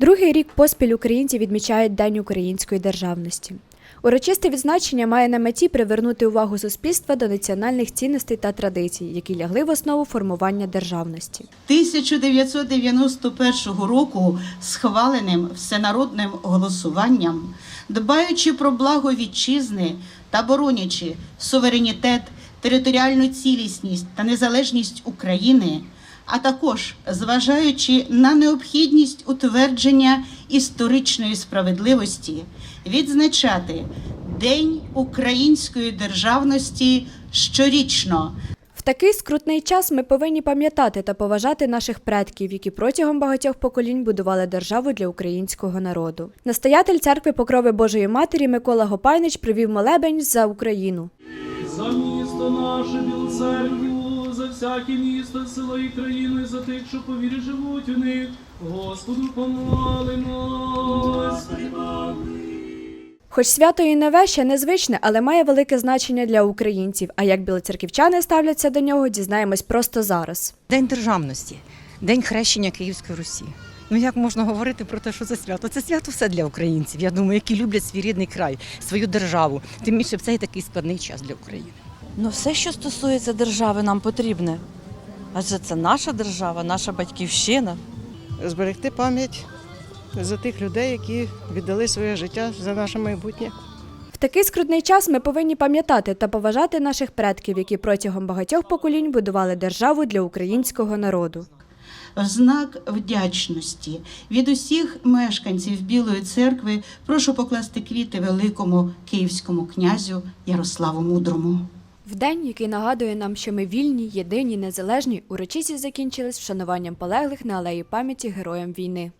Другий рік поспіль українці відмічають День української державності. Урочисте відзначення має на меті привернути увагу суспільства до національних цінностей та традицій, які лягли в основу формування державності. 1991 року схваленим всенародним голосуванням, дбаючи про благо вітчизни та боронячи суверенітет, територіальну цілісність та незалежність України, а також зважаючи на необхідність утвердження історичної справедливості, відзначати День української державності щорічно В такий скрутний час ми повинні пам'ятати та поважати наших предків, які протягом багатьох поколінь будували державу для українського народу. Настоятель церкви Покрови Божої Матері Микола Гопайнич привів молебень за Україну. За місто наше біл церкву, за всяке місто, село і країну, і за тих, що по вірі живуть у них. Господу помолимось. Хоч свято і нове ще незвичне, але має велике значення для українців. А як білоцерківчани ставляться до нього, дізнаємось просто зараз. День державності, день хрещення Київської Русі. Ну як можна говорити про те, що це свято? Це свято все для українців. Я думаю, які люблять свій рідний край, свою державу. Тим більше в цей такий складний час для України. Ну, все, що стосується держави, нам потрібне. Адже це наша держава, наша батьківщина. зберегти пам'ять за тих людей, які віддали своє життя за наше майбутнє. В такий скрутний час ми повинні пам'ятати та поважати наших предків, які протягом багатьох поколінь будували державу для українського народу. Знак вдячності від усіх мешканців Білої церкви прошу покласти квіти великому київському князю Ярославу Мудрому. В день, який нагадує нам, що ми вільні, єдині, незалежні, урочисті закінчились вшануванням полеглих на алеї пам'яті героям війни.